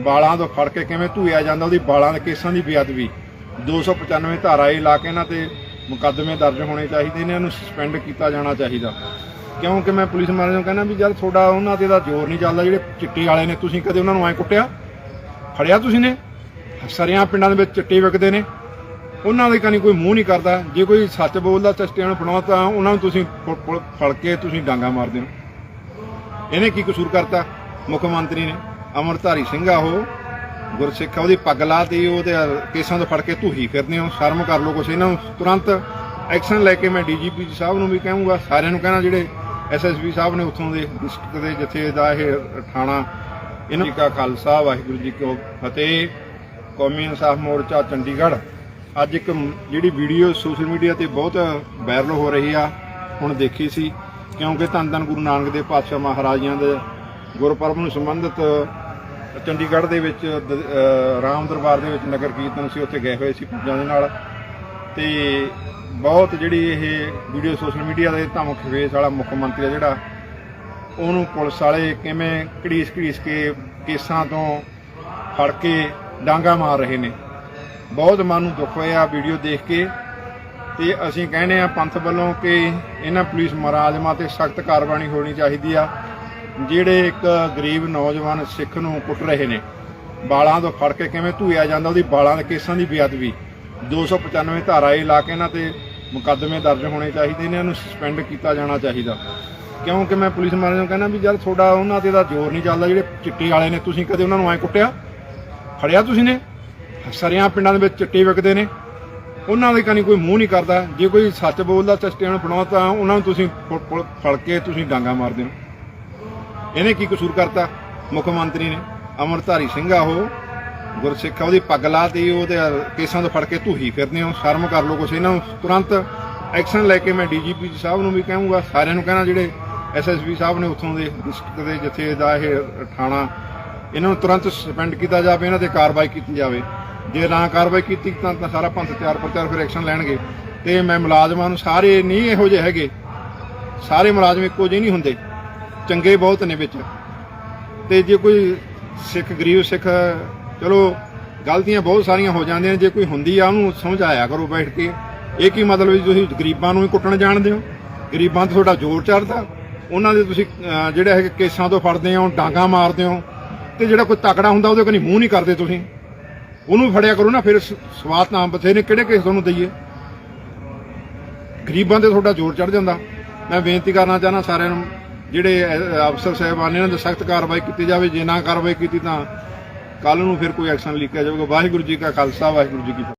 ਬਾਲਾਂ ਤੋਂ ਫੜ ਕੇ ਕਿਵੇਂ ਧੂਇਆ ਜਾਂਦਾ, ਉਹਦੀ ਬਾਲਾਂ ਦੇ ਕੇਸਾਂ ਦੀ ਬੇਅਦਬੀ। 295 ਧਾਰਾ ਇਹ ਲਾ ਕੇ ਇਹਨਾਂ ਤੇ ਮੁਕੱਦਮੇ ਦਰਜ ਹੋਣੇ ਚਾਹੀਦੇ ਇਹਨਾਂ ਨੂੰ ਸਸਪੈਂਡ ਕੀਤਾ ਜਾਣਾ ਚਾਹੀਦਾ। ਕਿਉਂਕਿ ਮੈਂ ਪੁਲਿਸ ਮਾਰੇ ਨੂੰ ਕਹਿੰਦਾ ਵੀ ਜਦ ਤੁਹਾਡਾ ਉਹਨਾਂ ਤੇ ਦਾ ਜ਼ੋਰ ਨਹੀਂ ਚੱਲਦਾ, ਜਿਹੜੇ ਚਿੱਟੇ ਵਾਲੇ ਨੇ, ਤੁਸੀਂ ਕਦੇ ਉਹਨਾਂ ਨੂੰ ਐ ਕੁੱਟਿਆ? ਫੜਿਆ ਤੁਸੀਂ ਨੇ? ਸਰਿਆਂ ਪਿੰਡਾਂ ਦੇ ਵਿੱਚ ਚਿੱਟੇ ਵਿਕਦੇ ਨੇ। ਉਹਨਾਂ ਦੇ ਕਨੀ ਕੋਈ ਮੂੰਹ ਨਹੀਂ ਕਰਦਾ। ਜੇ ਕੋਈ ਸੱਚ ਬੋਲਦਾ ਚਸਟਿਆਂ ਨੂੰ ਫੜਾਉ ਤਾਂ ਉਹਨਾਂ ਨੂੰ ਤੁਸੀਂ ਫੜ ਕੇ ਤੁਸੀਂ ਡਾਂਗਾ ਮਾਰਦੇ ਹੋ। ਇਹਨੇ ਕੀ ਕਸੂਰ ਕਰਤਾ? ਮੁੱਖ ਮੰਤਰੀ ਨੇ। ਅਮਰਧਾਰੀ ਸਿੰਘ ਆ ਉਹ ਗੁਰਸਿੱਖ ਆ, ਉਹਦੀ ਪੱਗ ਲਾਤੀ ਉਹਦੇ ਕੇਸਾਂ ਤੋਂ ਫੜ ਕੇ ਧੂਹੀ ਫਿਰਦੇ ਹੋ ਸ਼ਰਮ ਕਰ ਲਓ ਕੁਛ ਇਹਨਾਂ ਨੂੰ ਤੁਰੰਤ ਐਕਸ਼ਨ ਲੈ ਕੇ ਮੈਂ ਡੀਜੀਪੀ ਸਾਹਿਬ ਨੂੰ ਵੀ ਕਹੂੰਗਾ ਸਾਰਿਆਂ ਨੂੰ ਕਹਿਣਾ ਜਿਹੜੇ ਐਸਐਸਪੀ ਸਾਹਿਬ ਨੇ ਉੱਥੋਂ ਦੇ ਡਿਸਟ੍ਰਿਕਟ ਦੇ ਜਥੇ ਦਾ ਇਹ ਥਾਣਾ ਇਹਨਾਂ ਜੀ ਕਾ ਖਾਲਸਾ ਵਾਹਿਗੁਰੂ ਜੀ ਕੋ ਫਤਿਹ ਕੌਮੀ ਇਨਸਾਫ ਮੋਰਚਾ ਚੰਡੀਗੜ੍ਹ ਅੱਜ ਇੱਕ ਜਿਹੜੀ ਵੀਡੀਓ ਸੋਸ਼ਲ ਮੀਡੀਆ ਤੇ ਬਹੁਤ ਵਾਇਰਲ ਹੋ ਰਹੀ ਆ ਹੁਣ ਦੇਖੀ ਸੀ ਕਿਉਂਕਿ ਧੰਨ ਧੰਨ ਗੁਰੂ ਨਾਨਕ ਦੇਵ ਪਾਤਸ਼ਾਹ ਮਹਾਰਾਜਿਆਂ ਦੇ ਗੁਰਪੁਰਬ ਨੂੰ ਸੰਬੰਧਿਤ ਚੰਡੀਗੜ੍ਹ ਦੇ ਵਿੱਚ ਦ- ਅਹ, ਰਾਮ ਦਰਬਾਰ ਦੇ ਵਿੱਚ ਨਗਰ ਕੀਰਤਨ ਸੀ, ਉੱਥੇ ਗਏ ਹੋਏ ਸੀ ਪੂਜਾ ਦੇ ਨਾਲ। ਤੇ ਬਹੁਤ ਜਿਹੜੀ ਇਹ ਵੀਡੀਓ ਸੋਸ਼ਲ ਮੀਡੀਆ ਦੇ ਧਮਕ ਫੇਸ ਵਾਲਾ ਮੁੱਖ ਮੰਤਰੀ ਆ ਜਿਹੜਾ, ਉਹਨੂੰ ਪੁਲਿਸ ਵਾਲੇ ਕਿਵੇਂ ਘੜੀਸ ਘੜੀਸ ਕੇ ਕੇਸਾਂ ਤੋਂ ਫੜ ਕੇ ਡਾਂਗਾ ਮਾਰ ਰਹੇ ਨੇ। ਬਹੁਤ ਮਨ ਨੂੰ ਦੁੱਖ ਹੋਇਆ ਵੀਡੀਓ ਦੇਖ ਕੇ। ਤੇ ਅਸੀਂ ਕਹਿੰਦੇ ਆ ਪੰਥ ਵੱਲੋਂ ਕਿ ਇਹਨਾਂ ਪੁਲਿਸ ਮੁਲਾਜ਼ਮਾਂ ਤੇ ਸਖਤ ਕਾਰਵਾਈ ਹੋਣੀ ਚਾਹੀਦੀ ਆ। ਜਿਹੜੇ ਇੱਕ ਗਰੀਬ ਨੌਜਵਾਨ ਸਿੱਖ ਨੂੰ ਕੁੱਟ ਰਹੇ ਨੇ, ਬਾਲਾਂ ਤੋਂ ਫੜ ਕੇ ਕਿਵੇਂ ਧੂਇਆ ਜਾਂਦਾ, ਉਹਦੀ ਬਾਲਾਂ ਦੇ ਕੇਸਾਂ ਦੀ ਬੇਅਦਬੀ। 295 ਧਾਰਾ ਇਹ ਲਾ ਕੇ ਇਹਨਾਂ ਤੇ ਮੁਕੱਦਮੇ ਦਰਜ ਹੋਣੇ ਚਾਹੀਦੇ ਨੇ, ਇਹਨੂੰ ਸਸਪੈਂਡ ਕੀਤਾ ਜਾਣਾ ਚਾਹੀਦਾ। ਕਿਉਂਕਿ ਮੈਂ ਪੁਲਿਸ ਮਾਰੇ ਨੂੰ ਕਹਿੰਦਾ ਵੀ ਜਦ ਤੁਹਾਡਾ ਉਹਨਾਂ ਤੇ ਦਾ ਜ਼ੋਰ ਨਹੀਂ ਚੱਲਦਾ, ਜਿਹੜੇ ਚਿੱਟੇ ਵਾਲੇ ਨੇ, ਤੁਸੀਂ ਕਦੇ ਉਹਨਾਂ ਨੂੰ ਐ ਕੁੱਟਿਆ? ਫੜਿਆ ਤੁਸੀਂ ਨੇ? ਸਰਿਆਂ ਪਿੰਡਾਂ ਦੇ ਵਿੱਚ ਚਿੱਟੇ ਵਿਕਦੇ ਨੇ। ਉਹਨਾਂ ਦੇ ਕਨੀ ਕੋਈ ਮੂੰਹ ਨਹੀਂ ਕਰਦਾ। ਜੇ ਕੋਈ ਸੱਚ ਬੋਲਦਾ ਚਸਟਿਆਂ ਨੂੰ ਫੜਾਉ ਤਾਂ ਉਹਨਾਂ ਨੂੰ ਤੁਸੀਂ ਫੁ- ਫੜ ਕੇ ਤੁਸੀਂ ਡਾਂਗਾ ਮਾਰਦੇ ਹੋ ਇਹਨੇ ਕੀ ਕਸੂਰ ਕਰਤਾ? ਮੁੱਖ ਮੰਤਰੀ ਨੇ। ਅਮਰਧਾਰੀ ਸਿੰਘ ਆ ਉਹ। ਗੁਰਸਿੱਖ ਉਹਦੀ ਪੱਗ ਲਾਤੀ ਉਹਦੇ ਕੇਸਾਂ ਤੋਂ ਫੜ ਕੇ ਧੂਹੀ ਫਿਰਦੇ ਹੋ ਸ਼ਰਮ ਕਰ ਲਓ ਕੁਛ ਇਹਨਾਂ ਨੂੰ। ਤੁਰੰਤ ਐਕਸ਼ਨ ਲੈ ਕੇ ਮੈਂ ਡੀਜੀਪੀ ਸਾਹਿਬ ਨੂੰ ਵੀ ਕਹੂੰਗਾ। ਸਾਰਿਆਂ ਨੂੰ ਕਹਿਣਾ ਜਿਹੜੇ ਐਸਐਸਪੀ ਸਾਹਿਬ ਨੇ ਉੱਥੋਂ ਦੇ ਡਿਸਟ੍ਰਿਕਟ ਦੇ ਜਿੱਥੇ ਦਾ ਇਹ ਥਾਣਾ, ਇਹਨਾਂ ਨੂੰ ਤੁਰੰਤ ਸਸਪੈਂਡ ਕੀਤਾ ਜਾਵੇ, ਇਹਨਾਂ ਤੇ ਕਾਰਵਾਈ ਕੀਤੀ ਜਾਵੇ। ਜੇ ਨਾ ਕਾਰਵਾਈ ਕੀਤੀ ਤਾਂ ਤਾਂ ਸਾਰਾ ਪੰਥ ਤਿਆਰ ਪ੍ਰਚਾਰ ਫਿਰ ਐਕਸ਼ਨ ਲੈਣਗੇ। ਤੇ ਮੈਂ ਮੁਲਾਜ਼ਮਾਂ ਨੂੰ ਸਾਰੇ ਨਹੀਂ ਇਹੋ ਜਿਹੇ ਹੈਗੇ। ਸਾਰੇ ਮੁਲਾਜ਼ਮ ਇੱਕੋ ਜਿਹੇ ਨਹੀਂ ਹੁੰਦੇ। ਚੰਗੇ ਬਹੁਤ ਨੇ ਵਿੱਚ। ਤੇ ਜੇ ਕੋਈ ਸਿੱਖ ਗਰੀਬ ਸਿੱਖ ਚਲੋ ਗਲਤੀਆਂ ਬਹੁਤ ਸਾਰੀਆਂ ਹੋ ਜਾਂਦੀਆਂ ਨੇ ਜੇ ਕੋਈ ਹੁੰਦੀ ਆ ਉਹਨੂੰ ਸਮਝਾਇਆ ਕਰੋ ਬੈਠ ਕੇ। ਇਹ ਕੀ ਮਤਲਬ ਵੀ ਤੁਸੀਂ ਗਰੀਬਾਂ ਨੂੰ ਹੀ ਕੁੱਟਣ ਜਾਣਦੇ ਹੋ? ਗਰੀਬਾਂ ਤੇ ਤੁਹਾਡਾ ਜ਼ੋਰ ਚੜਦਾ ਉਹਨਾਂ ਦੇ ਤੁਸੀਂ ਅਹ, ਜਿਹੜੇ ਹੈਗੇ ਕੇਸਾਂ ਤੋਂ ਫੜਦੇ ਹੋ ਡਾਂਗਾ ਮਾਰਦੇ ਹੋ ਤੇ ਜਿਹੜਾ ਕੋਈ ਤਕੜਾ ਹੁੰਦਾ ਉਹਦੇ ਕੋਲ ਮੂੰਹ ਨਹੀਂ ਕਰਦੇ ਤੁਸੀਂ। ਉਹਨੂੰ ਫੜਿਆ ਕਰੋ ਨਾ ਫਿਰ ਸ- ਸਵਾਦ ਨਾਮ ਬਥੇਰੇ ਕਿਹੜੇ ਕੇਸ ਤੁਹਾਨੂੰ ਦਈਏ? ਗਰੀਬਾਂ ਤੇ ਤੁਹਾਡਾ ਜ਼ੋਰ ਚੜ ਜਾਂਦਾ। ਮੈਂ ਬੇਨਤੀ ਕਰਨਾ ਚਾਹਨਾ ਸਾਰਿਆਂ ਨੂੰ ਜਿਹੜੇ ਅਫਸਰ ਸਾਹਿਬਾਨ ਨੇ ਇਹਨਾਂ ਤੇ ਸਖਤ ਕਾਰਵਾਈ ਕੀਤੀ ਜਾਵੇ, ਜੇ ਨਾ ਕਾਰਵਾਈ ਕੀਤੀ ਤਾਂ ਕੱਲ ਨੂੰ ਫਿਰ ਕੋਈ ਐਕਸ਼ਨ ਲਿਖਿਆ ਜਾਵੇਗਾ। ਵਾਹਿਗੁਰੂ ਜੀ ਕਾ ਖਾਲਸਾ, ਵਾਹਿਗੁਰੂ ਜੀ ਕੀ ਫਤਿਹ।